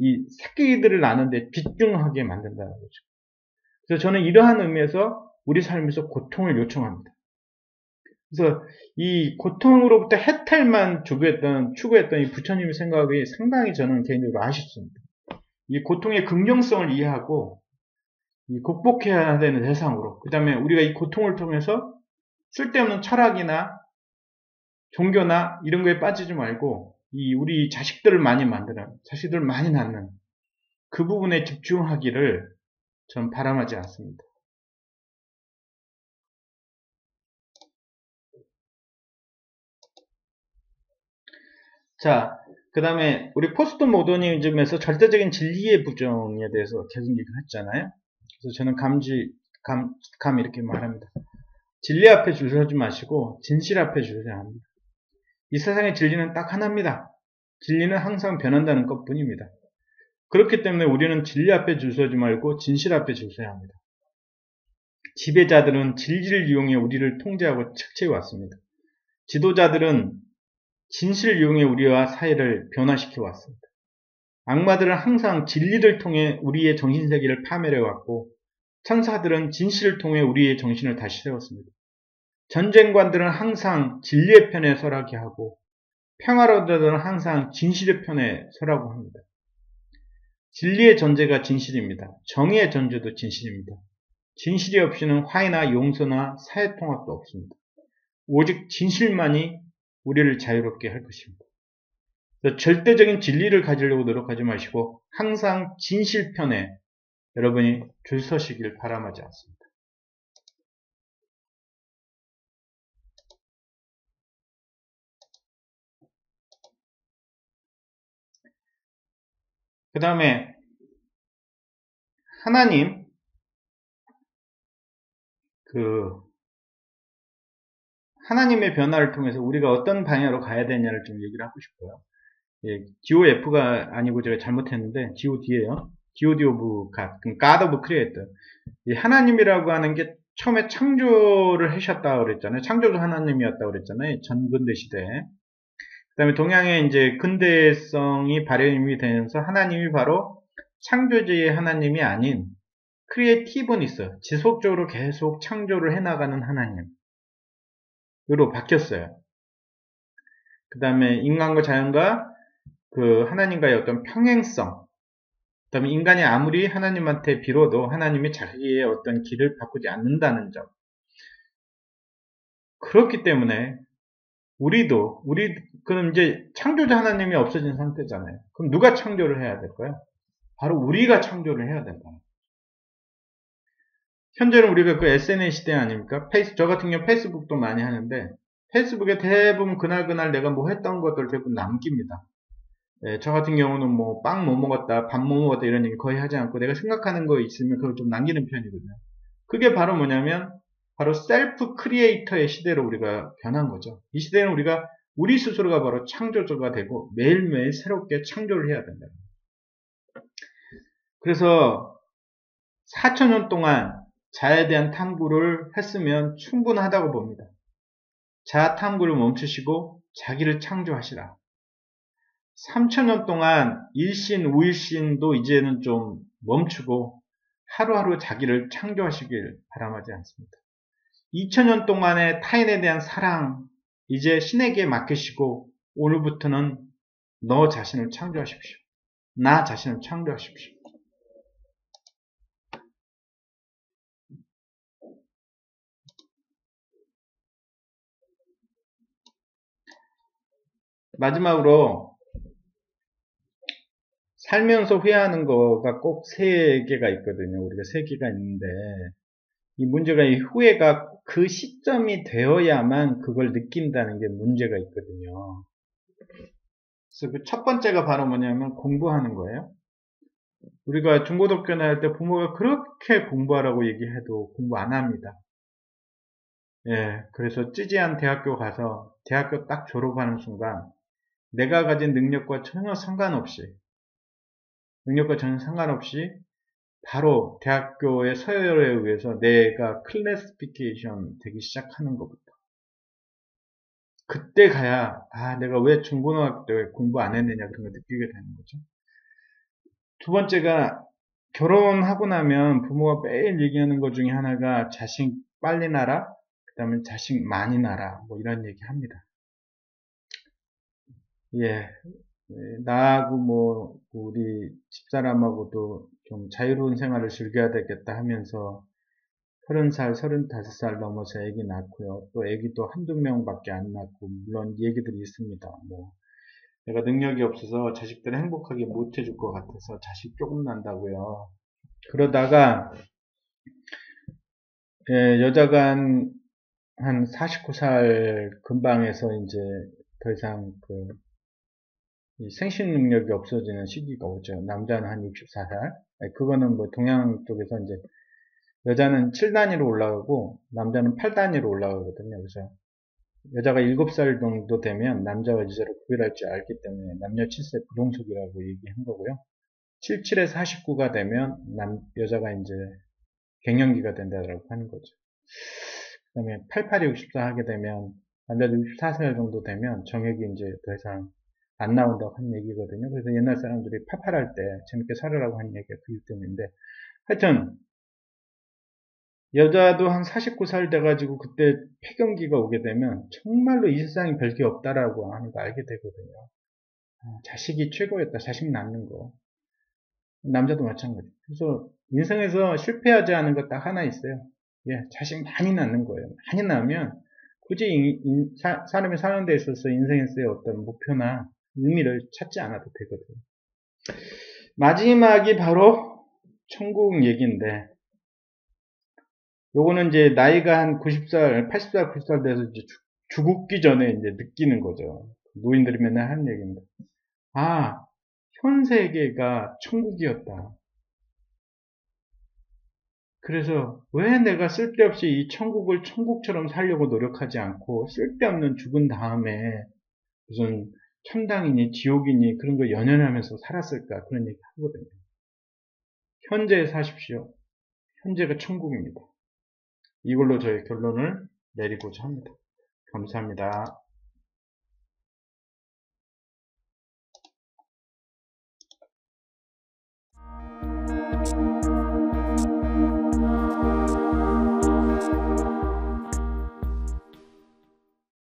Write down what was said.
이 새끼들을 낳는데 비등하게 만든다는 거죠. 그래서 저는 이러한 의미에서 우리 삶에서 고통을 요청합니다. 그래서 이 고통으로부터 혜택만 추구했던, 추구했던 이 부처님의 생각이 상당히 저는 개인적으로 아쉽습니다. 이 고통의 긍정성을 이해하고 이 극복해야 되는 대상으로 그 다음에 우리가 이 고통을 통해서 쓸데없는 철학이나 종교나 이런 거에 빠지지 말고 이 우리 자식들을 많이 만드는 자식들을 많이 낳는 그 부분에 집중하기를 전 바람하지 않습니다. 자, 그 다음에 우리 포스트 모더니즘에서 절대적인 진리의 부정에 대해서 계속 얘기를 했잖아요. 그래서 저는 감지, 감, 감 이렇게 말합니다. 진리 앞에 줄 서지 마시고 진실 앞에 줄 서야 합니다. 이 세상의 진리는 딱 하나입니다. 진리는 항상 변한다는 것 뿐입니다. 그렇기 때문에 우리는 진리 앞에 줄 서지 말고 진실 앞에 줄 서야 합니다. 지배자들은 진리를 이용해 우리를 통제하고 착취해 왔습니다. 지도자들은 진실을 이용해 우리와 사회를 변화시켜 왔습니다. 악마들은 항상 진리를 통해 우리의 정신세계를 파멸해 왔고 천사들은 진실을 통해 우리의 정신을 다시 세웠습니다. 전쟁관들은 항상 진리의 편에 서라게 하고 평화로들은 항상 진실의 편에 서라고 합니다. 진리의 전제가 진실입니다. 정의의 전제도 진실입니다. 진실이 없이는 화해나 용서나 사회통합도 없습니다. 오직 진실만이 우리를 자유롭게 할 것입니다. 절대적인 진리를 가지려고 노력하지 마시고 항상 진실편에 여러분이 줄 서시길 바람하지 않습니다. 그 다음에 하나님 그 하나님의 변화를 통해서 우리가 어떤 방향으로 가야 되냐를 좀 얘기를 하고 싶어요. 예, GOF가 아니고 제가 잘못했는데 GOD예요. God of God, God of Creator. 하나님이라고 하는 게 처음에 창조를 하셨다 그랬잖아요. 창조도 하나님이었다 그랬잖아요. 전근대 시대에. 그 다음에 동양의 이제 근대성이 발현이 되면서 하나님이 바로 창조주의 하나님이 아닌 크리에이티브니스, 지속적으로 계속 창조를 해나가는 하나님. 으로 바뀌었어요. 그 다음에 인간과 자연과 그 하나님과의 어떤 평행성, 그 다음에 인간이 아무리 하나님한테 빌어도 하나님이 자기의 어떤 길을 바꾸지 않는다는 점. 그렇기 때문에 우리도 우리 그럼 이제 창조자 하나님이 없어진 상태잖아요. 그럼 누가 창조를 해야 될까요? 바로 우리가 창조를 해야 된다. 현재는 우리가 그 SNS 시대 아닙니까? 페이스, 저 같은 경우 페이스북도 많이 하는데, 페이스북에 대부분 그날 그날 내가 뭐 했던 것들 대부분 남깁니다. 예, 저 같은 경우는 뭐 빵 뭐 먹었다, 밥 뭐 먹었다 이런 얘기 거의 하지 않고 내가 생각하는 거 있으면 그걸 좀 남기는 편이거든요. 그게 바로 뭐냐면, 바로 셀프 크리에이터의 시대로 우리가 변한 거죠. 이 시대는 우리가 우리 스스로가 바로 창조자가 되고 매일매일 새롭게 창조를 해야 된다. 그래서 4천년 동안 자에 대한 탐구를 했으면 충분하다고 봅니다. 자 탐구를 멈추시고 자기를 창조하시라. 3천년 동안 일신, 우일신도 이제는 좀 멈추고 하루하루 자기를 창조하시길 바람하지 않습니다. 2000년 동안의 타인에 대한 사랑, 이제 신에게 맡기시고 오늘부터는 너 자신을 창조하십시오. 나 자신을 창조하십시오. 마지막으로 살면서 후회하는 거가 꼭 세 개가 있거든요. 우리가 세 개가 있는데 이 문제가 이 후회가 그 시점이 되어야만 그걸 느낀다는 게 문제가 있거든요. 그래서 그 첫 번째가 바로 뭐냐면 공부하는 거예요. 우리가 중고등학교 나올 때 부모가 그렇게 공부하라고 얘기해도 공부 안 합니다. 예, 그래서 찌지한 대학교 가서 대학교 딱 졸업하는 순간 내가 가진 능력과 전혀 상관없이 능력과 전혀 상관없이 바로 대학교의 서열에 의해서 내가 클래스피케이션 되기 시작하는 것부터 그때 가야 아 내가 왜 중고등학교 때 공부 안 했느냐 그런 걸 느끼게 되는 거죠. 두 번째가 결혼하고 나면 부모가 매일 얘기하는 것 중에 하나가 자식 빨리 낳아라, 그 다음에 자식 많이 낳아라, 뭐 이런 얘기 합니다. 예, 나하고 뭐 우리 집사람하고도 좀 자유로운 생활을 즐겨야 되겠다 하면서 30살, 35살 넘어서 애기 낳고요. 또 애기도 한두 명밖에 안 낳고 물론 얘기들이 있습니다. 뭐 내가 능력이 없어서 자식들을 행복하게 못 해줄 것 같아서 자식 조금 난다고요. 그러다가 예, 여자가 한, 한 49살 근방에서 이제 더 이상 그 생식 능력이 없어지는 시기가 오죠. 남자는 한 64살. 그거는 뭐 동양 쪽에서 이제 여자는 7단위로 올라가고 남자는 8단위로 올라가거든요. 그래서 여자가 7살 정도 되면 남자와 여자를 구별할 줄 알기 때문에 남녀 7세 부동석이라고 얘기한 거고요. 77에서 49가 되면 남, 여자가 이제 갱년기가 된다고 하는 거죠. 그 다음에 88, 64 하게 되면 남자도 64살 정도 되면 정액이 이제 더 이상 안 나온다고 하는 얘기거든요. 그래서 옛날 사람들이 팔팔할 때 재밌게 살으라고 하는 얘기가 그기 때문인데 하여튼 여자도 한 49살 돼가지고 그때 폐경기가 오게 되면 정말로 이 세상에 별게 없다라고 하는 거 알게 되거든요. 아, 자식이 최고였다. 자식 낳는 거. 남자도 마찬가지. 그래서 인생에서 실패하지 않은 것 딱 하나 있어요. 예, 자식 많이 낳는 거예요. 많이 낳으면 굳이 인, 인, 사, 사람이 사는 데 있어서 인생에서의 어떤 목표나 의미를 찾지 않아도 되거든요. 마지막이 바로 천국 얘기인데 요거는 이제 나이가 한 90살, 80살, 90살 돼서 이제 죽기 전에 이제 느끼는 거죠. 노인들이 맨날 하는 얘기입니다. 아, 현 세계가 천국이었다. 그래서 왜 내가 쓸데없이 이 천국을 천국처럼 살려고 노력하지 않고 쓸데없는 죽은 다음에 무슨 천당이니 지옥이니 그런 거 연연하면서 살았을까 그런 얘기 하거든요. 현재에 사십시오. 현재가 천국입니다. 이걸로 저희 결론을 내리고자 합니다. 감사합니다.